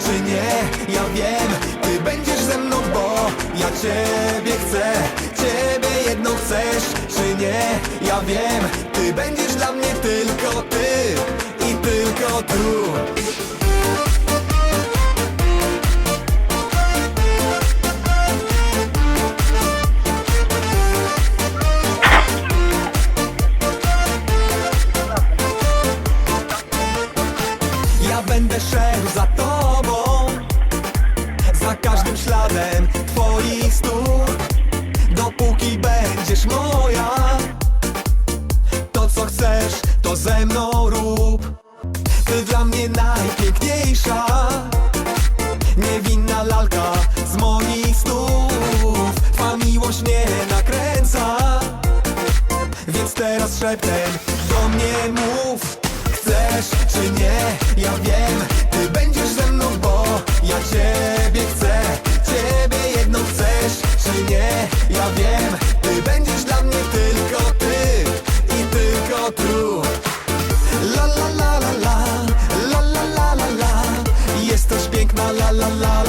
czy nie, ja wiem. Ty będziesz ze mną, bo ja ciebie chcę. Ciebie jedną chcesz, czy nie, ja wiem. Ty będziesz dla mnie tylko ty i tylko tu. Będę szedł za tobą Dopóki będziesz moja. To co chcesz, to ze mną rób. Ty dla mnie najpiękniejsza. Niewinna lalka z moich snów. Twa miłość mnie nakręca. Więc teraz szeptem do mnie mów tu La la la la la, la la la la la. Jesteś piękna la la la la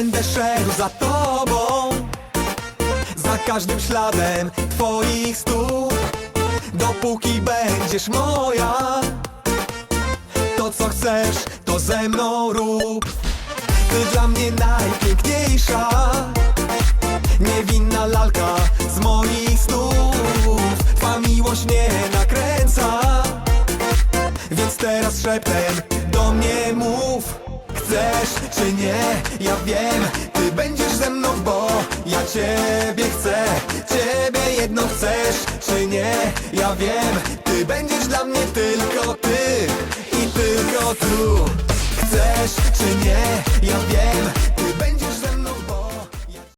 będę szedł za tobą. Za każdym śladem twoich stóp. Dopóki będziesz moja. To co chcesz, to ze mną rób. Ty dla mnie najpiękniejsza. Niewinna lalka z moich snów Twa miłość mnie nakręca. Więc teraz szeptem do mnie mów Chcesz czy nie, ja wiem Ty będziesz ze mną, bo ja ciebie chcę. Ciebie jedną chcesz czy nie, ja wiem Ty będziesz dla mnie tylko ty i tylko tu